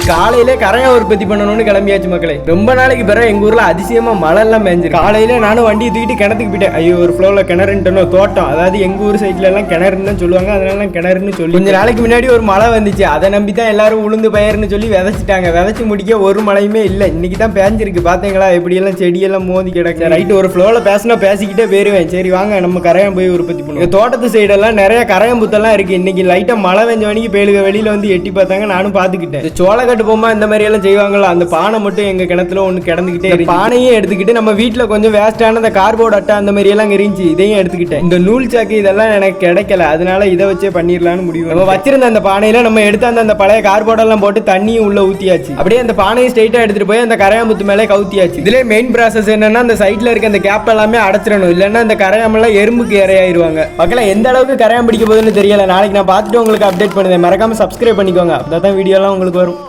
காலையிலே கரையா உற்பத்தி பண்ணணும்னு கிளம்பியாச்சு மக்களே. ரொம்ப நாளைக்கு பிறகு எங்க ஊர்ல அதிசயமா மழை எல்லாம் பெஞ்சிருக்கு. காலையில நானும் வண்டி தூக்கிட்டு கிணத்துக்கு போயிட்டேன். ஐயோ ஒரு ஃப்ளோவில் கிணறுன்ட்டனோ தோட்டம். அதாவது எங்க ஊர் சைட்ல எல்லாம் கிணறுன்னு தான் சொல்லுவாங்க. அதனால கிணறுன்னு சொல்லி கொஞ்ச நாளைக்கு முன்னாடி ஒரு மழை வந்துச்சு. அதை நம்பி தான் எல்லாரும் உளுந்து பயிர்னு சொல்லி விதைச்சிட்டாங்க. விதைச்சு முடிக்க ஒரு மழையுமே இல்லை. இன்னைக்கு தான் பேஞ்சிருக்கு. பாத்தீங்களா? எப்படி எல்லாம் செடியெல்லாம் மோதி கிடக்கு ரைட் ஒரு ஃப்ளோவில் பேசினா பேசிக்கிட்டே போயிருவேன். சரி வாங்க நம்ம கரையான் போய் உற்பத்தி பண்ணுவோம். தோட்டத்து சைடெல்லாம் நிறைய கரையம்புத்தெல்லாம் இருக்கு. இன்னைக்கு லைட்டா மழை வெஞ்ச மணிக்கு பேலுக வெளியில வந்து எட்டி பார்த்தாங்க. நானும் பார்த்துக்கிட்டேன். இந்த சோளக்கட்டு பொம்மை இந்த மாதிரி எல்லாம் செய்வாங்கல்ல அந்த பானை மட்டும் எங்க கிணத்துல ஒன்று கிடந்துக்கிட்டே. பானையும் எடுத்துக்கிட்டு நம்ம வீட்டில் கொஞ்சம் வேஸ்டான அந்த கார்போர்ட் அட்டை அந்த மாதிரி எல்லாம் இருந்துச்சு இதையும் எடுத்துக்கிட்டேன். இந்த நூல் சாக்கு இதெல்லாம் எனக்கு கிடைக்கல அதனால இதை வச்சே பண்ணிடலாம்னு முடிவு நம்ம வச்சிருந்த அந்த பானையில நம்ம எடுத்து அந்த அந்த பழைய கார்போர்ட் எல்லாம் போட்டு தண்ணியும் உள்ள ஊத்தியாச்சு. அப்படியே அந்த பானையை ஸ்ட்ரைட்டா எடுத்துட்டு போய் அந்த கரையாம்புத்து மேலே கவுத்தியாச்சு. இதுல மெயின் ப்ராசஸ் என்னன்னா அந்த சைட்ல இருக்க அந்த கேப் எல்லாமே அடைச்சிடணும். இல்லைன்னா அந்த கரையாமெல்லாம் எறும்புக்கு இரையாயிருவாங்க. மக்களே எந்த அளவுக்கு கரையான் பிடிக்க போகுதுன்னு தெரியல. நாளைக்கு நான் பார்த்துட்டு உங்களுக்கு அப்டேட் பண்ணுவேன் மறக்காம சப்ஸ்கிரைப் பண்ணிக்கோங்க. அப்பதான் வீடியோலாம் உங்களுக்கு வரும்.